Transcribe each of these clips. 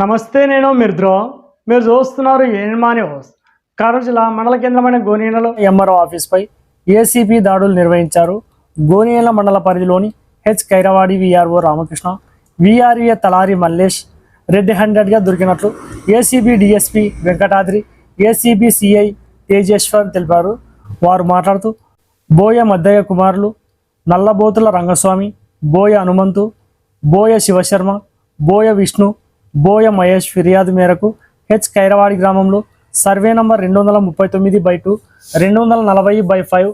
నమస్తే నేను మిర్ద్రో. మీరు చూస్తున్నారు ఏన్మా హోస్. కర్నూలు జిల్లా మండల కేంద్రమైన గోనీలలో ఎంఆర్ఓ ఆఫీస్పై ఏసీపీ దాడులు నిర్వహించారు. గోనీల మండల పరిధిలోని H Kairavadi VRO Ramakrishna VRA Talari Mallesh red హ్యాండెడ్గా దొరికినట్లు ACB DSP Venkatadri ACB CI Tejeshwar తెలిపారు. వారు మాట్లాడుతూ బోయ మద్దయ్య కుమారులు నల్లబోతుల రంగస్వామి బోయ హనుమంతు బోయ శివశర్మ బోయ విష్ణు బోయ మహేష్ ఫిర్యాదు మేరకు హెచ్ కైరవాడి గ్రామంలో సర్వే నంబర్ రెండు వందల ముప్పై తొమ్మిది బై టూ రెండు వందల నలభై బై ఫైవ్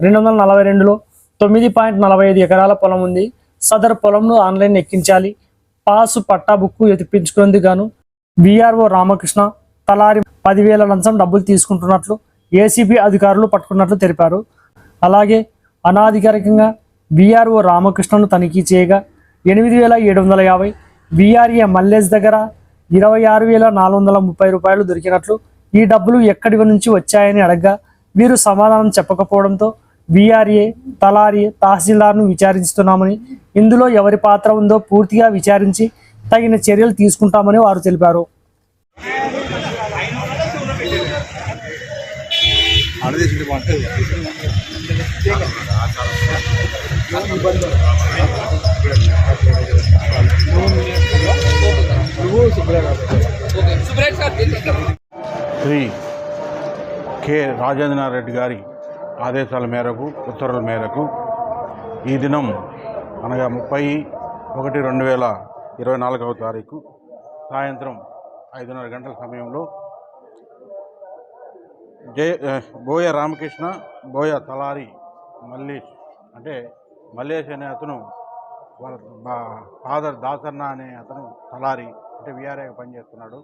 రెండు వందల నలభై రెండులో తొమ్మిది పాయింట్ నలభై ఐదు ఎకరాల పొలం ఉంది. సదర్ పొలంను ఆన్లైన్ ఎక్కించాలి. పాసు పట్టా బుక్కు ఎత్తిపించుకునేందుకు గాను విఆర్ఓ రామకృష్ణ తలారి పదివేల లంచం డబ్బులు తీసుకుంటున్నట్లు ఏసీబీ అధికారులు పట్టుకున్నట్లు తెలిపారు. అలాగే అనాధికారికంగా విఆర్ఓ రామకృష్ణను తనిఖీ చేయగా ఎనిమిది వేల ఏడు వందల యాభై విఆర్ఏ మల్లేజ్ దగ్గర ఇరవై ఆరు వేల నాలుగు వందల ముప్పై రూపాయలు దొరికినట్లు ఈ డబ్బులు ఎక్కడి నుంచి వచ్చాయని అడగ్గా వీరు సమాధానం చెప్పకపోవడంతో విఆర్ఏ తలారి తహసీల్దార్ను విచారిస్తున్నామని ఇందులో ఎవరి పాత్ర ఉందో పూర్తిగా విచారించి తగిన చర్యలు తీసుకుంటామని వారు తెలిపారు. ఆడదేశం బాగుంటుంది శ్రీ కె రాజేంద్రనాథ్ గారి ఆదేశాల మేరకు ఉత్తర్వుల మేరకు ఈ దినం అనగా ముప్పై ఒకటి రెండు వేల ఇరవై నాలుగవ తారీఖు సాయంత్రం ఐదున్నర గంటల సమయంలో జయ బోయ రామకృష్ణ బోయ తలారి మల్లేష్ అంటే మల్లేష్ అనే అతను వాళ్ళ ఫాదర్ దాసన్న అనే అతను తలారి అంటే విఆర్ఏగా పనిచేస్తున్నాడు.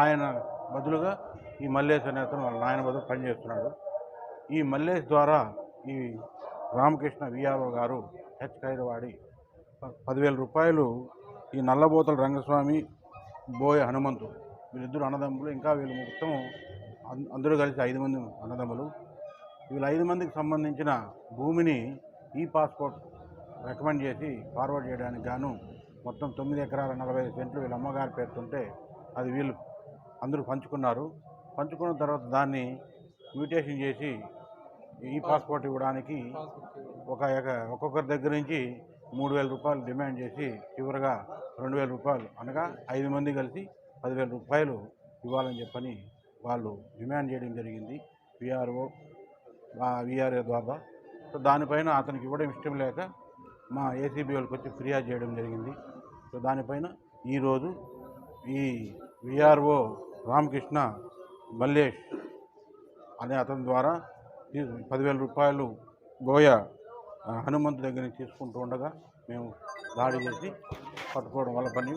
ఆయన బదులుగా ఈ మల్లేష్ అనే అతను వాళ్ళ నాయన బదులు పనిచేస్తున్నాడు. ఈ మల్లేష్ ద్వారా ఈ రామకృష్ణ విఆర్ఓ గారు హెచ్ ఖైరవాడి పదివేల రూపాయలు ఈ నల్లబోతల రంగస్వామి బోయ హనుమంతు వీళ్ళిద్దరు అన్నదమ్ములు ఇంకా వీళ్ళు మొత్తం అందరూ కలిసి ఐదు మంది అన్నదమ్ములు. వీళ్ళ ఐదు మందికి సంబంధించిన భూమిని ఈ పాస్పోర్ట్ రికమెండ్ చేసి ఫార్వర్డ్ చేయడానికి గాను మొత్తం తొమ్మిది ఎకరాల నలభై ఐదు సెంట్లు వీళ్ళ అమ్మగారి పేరుతుంటే అది వీళ్ళు అందరూ పంచుకున్నారు. పంచుకున్న తర్వాత దాన్ని మ్యూటేషన్ చేసి ఈ పాస్పోర్ట్ ఇవ్వడానికి ఒక ఒక్కొక్కరి దగ్గర నుంచి మూడు వేల రూపాయలు డిమాండ్ చేసి చివరగా రెండు వేల రూపాయలు అనగా ఐదు మంది కలిసి పదివేల రూపాయలు ఇవ్వాలని చెప్పని వాళ్ళు డిమాండ్ చేయడం జరిగింది. విఆర్ఓ విఆర్ఏ ద్వారా. సో దానిపైన అతనికి ఇవ్వడం ఇష్టం లేక మా ఏసీబీ వాళ్ళకి వచ్చి ఫిర్యాదు చేయడం జరిగింది. సో దానిపైన ఈరోజు ఈ విఆర్ఓ రామకృష్ణ మల్లేష్ అనే అతని ద్వారా పదివేల రూపాయలు గోయ హనుమంతు దగ్గర నుంచి తీసుకుంటూ ఉండగా మేము దాడి చేసి పట్టుకోవడం వల్ల పని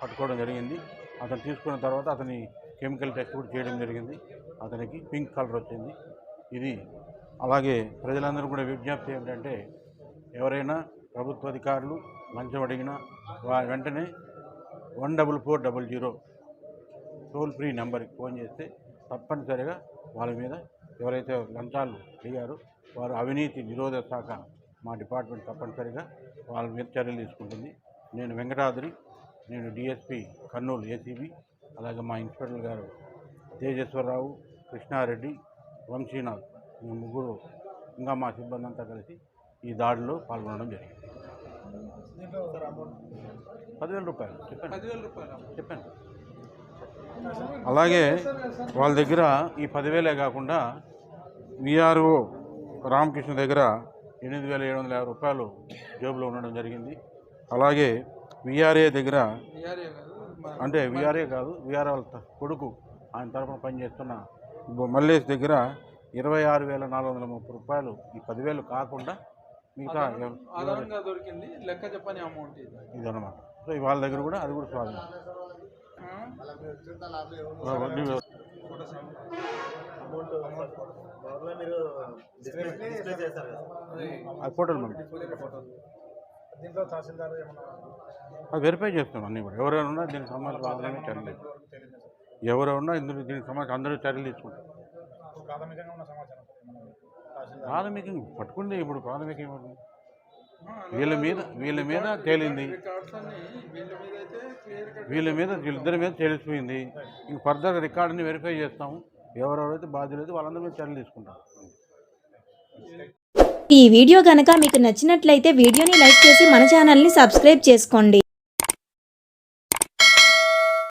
పట్టుకోవడం జరిగింది. అతను తీసుకున్న తర్వాత అతని కెమికల్ టెస్ట్ కూడా చేయడం జరిగింది. అతనికి పింక్ కలర్ వచ్చింది. ఇది అలాగే ప్రజలందరూ కూడా విజ్ఞప్తి ఏమిటంటే ఎవరైనా ప్రభుత్వ అధికారులు మంచం అడిగినా వారి వెంటనే one double four double zero toll free నెంబర్కి ఫోన్ చేస్తే తప్పనిసరిగా వాళ్ళ మీద ఎవరైతే లంచాలు అడిగారో వారు అవినీతి నిరోధక శాఖ మా డిపార్ట్మెంట్ తప్పనిసరిగా వాళ్ళ మీద చర్యలు తీసుకుంటుంది. నేను వెంకటాద్రి నేను డిఎస్పి కర్నూలు ఏసీబీ అలాగే మా ఇన్స్పెక్టర్ గారు తేజేశ్వరరావు కృష్ణారెడ్డి వంశీనాథ్ మేము ముగ్గురు ఇంకా మా సిబ్బంది అంతా కలిసి ఈ దాడిలో పాల్గొనడం జరిగింది. పదివేల రూపాయలు. చెప్పాను చెప్పాను అలాగే వాళ్ళ దగ్గర ఈ పదివేలే కాకుండా విఆర్ఓ రామకృష్ణ దగ్గర ఎనిమిది వేల ఏడు వందల యాభై రూపాయలు జేబులో ఉండడం జరిగింది. అలాగే విఆర్ఏ దగ్గర అంటే విఆర్ఏ కాదు విఆర్ఏ వాళ్ళ కొడుకు ఆయన తరఫున పనిచేస్తున్న మల్లేష్ దగ్గర ఇరవై ఆరు వేల నాలుగు వందల ముప్పై రూపాయలు ఈ పదివేలు కాకుండా మిగతా ఆధారంగా దొరికింది. లెక్క చెప్పని అమౌంట్ ఇది. ఇదన్నమాట. సో వాళ్ళ దగ్గర కూడా అది కూడా స్వాధీనం. అది ఫోటోలు దీంట్లో తహసీల్దార్ అది వెరిఫై చేస్తాం అన్నీ కూడా. ఎవరైనా ఉన్నా దీనికి సంబంధించి వాళ్ళని చర్యలు ఎవరు ఉన్నా ఇందులో దీనికి సంబంధించి అందరూ చర్యలు తీసుకుంటారు. ప్రాథమికంగా ఉన్న సమాచారం. ప్రాథమికంగా పట్టుకుంటే ఇప్పుడు ప్రాథమికం ఏమవుతుంది? వీళ్ళ మీద వీళ్ళ మీద తేలింది. వీళ్ళ మీద వీళ్ళిద్దరి మీద తెలిసిపోయింది ఇంక ఫర్దర్ రికార్డుని వెరిఫై చేస్తాము ఎవరెవరైతే బాధ్యులైతే వాళ్ళందరి మీద చర్యలు తీసుకుంటాం. ఈ వీడియో కనుక మీకు నచ్చినట్లయితే వీడియోని లైక్ చేసి మన ఛానల్ని సబ్స్క్రైబ్ చేసుకోండి.